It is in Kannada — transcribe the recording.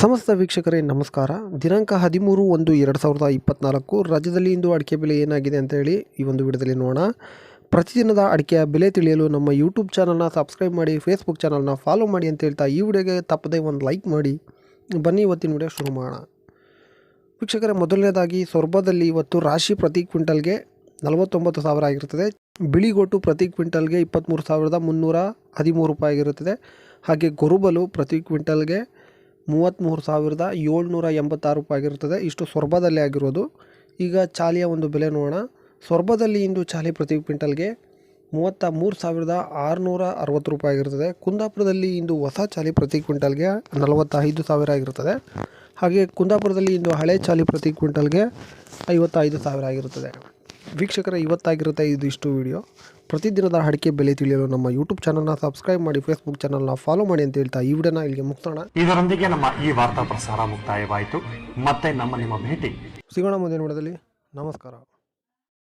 ಸಮಸ್ತ ವೀಕ್ಷಕರೇ, ನಮಸ್ಕಾರ. ದಿನಾಂಕ ಹದಿಮೂರು ಒಂದು ಎರಡು ಸಾವಿರದ ಇಪ್ಪತ್ನಾಲ್ಕು, ರಾಜ್ಯದಲ್ಲಿ ಇಂದು ಅಡಿಕೆ ಬೆಲೆ ಏನಾಗಿದೆ ಅಂತ ಹೇಳಿ ಈ ಒಂದು ವಿಡಿಯೋದಲ್ಲಿ ನೋಡೋಣ. ಪ್ರತಿದಿನದ ಅಡಿಕೆಯ ಬೆಲೆ ತಿಳಿಯಲು ನಮ್ಮ ಯೂಟ್ಯೂಬ್ ಚಾನಲ್ನ ಸಬ್ಸ್ಕ್ರೈಬ್ ಮಾಡಿ ಫೇಸ್ಬುಕ್ ಚಾನಲ್ನ ಫಾಲೋ ಮಾಡಿ ಅಂತ ಹೇಳ್ತಾ ಈ ವಿಡಿಯೋಗೆ ತಪ್ಪದೇ ಒಂದು ಲೈಕ್ ಮಾಡಿ. ಬನ್ನಿ ಇವತ್ತಿನ ವಿಡಿಯೋ ಶುರು ಮಾಡೋಣ. ವೀಕ್ಷಕರೇ, ಮೊದಲನೇದಾಗಿ ಸೊರಬದಲ್ಲಿ ಇವತ್ತು ರಾಶಿ ಪ್ರತಿ ಕ್ವಿಂಟಲ್ಗೆ ನಲವತ್ತೊಂಬತ್ತು ಸಾವಿರ ಆಗಿರುತ್ತದೆ. ಬಿಳಿಗೊಟ್ಟು ಪ್ರತಿ ಕ್ವಿಂಟಲ್ಗೆ ಇಪ್ಪತ್ತ್ಮೂರು ಸಾವಿರದ ಮುನ್ನೂರ ಹದಿಮೂರು ರೂಪಾಯಿ ಆಗಿರುತ್ತದೆ. ಹಾಗೆ ಗೊರುಬಲು ಪ್ರತಿ ಕ್ವಿಂಟಲ್ಗೆ ಮೂವತ್ತ್ಮೂರು ಸಾವಿರದ ಏಳ್ನೂರ ಎಂಬತ್ತಾರು ರೂಪಾಯಿ ಆಗಿರುತ್ತದೆ. ಇಷ್ಟು ಸೊರಬದಲ್ಲಿ ಆಗಿರೋದು. ಈಗ ಚಾಲಿಯ ಒಂದು ಬೆಲೆ ನೋಡೋಣ. ಸೊರಬದಲ್ಲಿ ಇಂದು ಚಾಲಿ ಪ್ರತಿ ಕ್ವಿಂಟಲ್ಗೆ ಮೂವತ್ತ ಮೂರು ಸಾವಿರದ ಆರುನೂರ ಅರವತ್ತು ರೂಪಾಯಿ ಆಗಿರುತ್ತದೆ. ಕುಂದಾಪುರದಲ್ಲಿ ಇಂದು ಹೊಸ ಚಾಲಿ ಪ್ರತಿ ಕ್ವಿಂಟಲ್ಗೆ ನಲವತ್ತೈದು ಸಾವಿರ ಆಗಿರ್ತದೆ ಹಾಗೆ ಕುಂದಾಪುರದಲ್ಲಿ ಇಂದು ಹಳೆ ಚಾಲಿ ಪ್ರತಿ ಕ್ವಿಂಟಲ್ಗೆ ಐವತ್ತೈದು ಸಾವಿರ ಆಗಿರುತ್ತದೆ. ವೀಕ್ಷಕರ ಇವತ್ತಾಗಿರುತ್ತೆ ಇದಿಷ್ಟು ಇಷ್ಟು ವಿಡಿಯೋ ಪ್ರತಿದಿನದ ಅಡಿಕೆ ಬೆಲೆ ತಿಳಿಯಲು ನಮ್ಮ ಯೂಟ್ಯೂಬ್ ಚಾನಲ್ನ ಸಬ್ಸ್ಕ್ರೈಬ್ ಮಾಡಿ ಫೇಸ್ಬುಕ್ ಚಾನಲ್ನ ಫಾಲೋ ಮಾಡಿ ಅಂತ ಹೇಳ್ತಾ ಈ ವಿಡಿಯೋನ ಇಲ್ಲಿಗೆ ಮುಕ್ತೋಣ ಇದರೊಂದಿಗೆ ನಮ್ಮ ಈ ವಾರ್ತಾ ಪ್ರಸಾರ ಮುಕ್ತಾಯವಾಯಿತು. ಮತ್ತೆ ನಮ್ಮ ನಿಮ್ಮ ಭೇಟಿ. ಸಿಗೋಣ ಮುಂದಿನ ವಿಡಿಯೋದಲ್ಲಿ. ನಮಸ್ಕಾರ.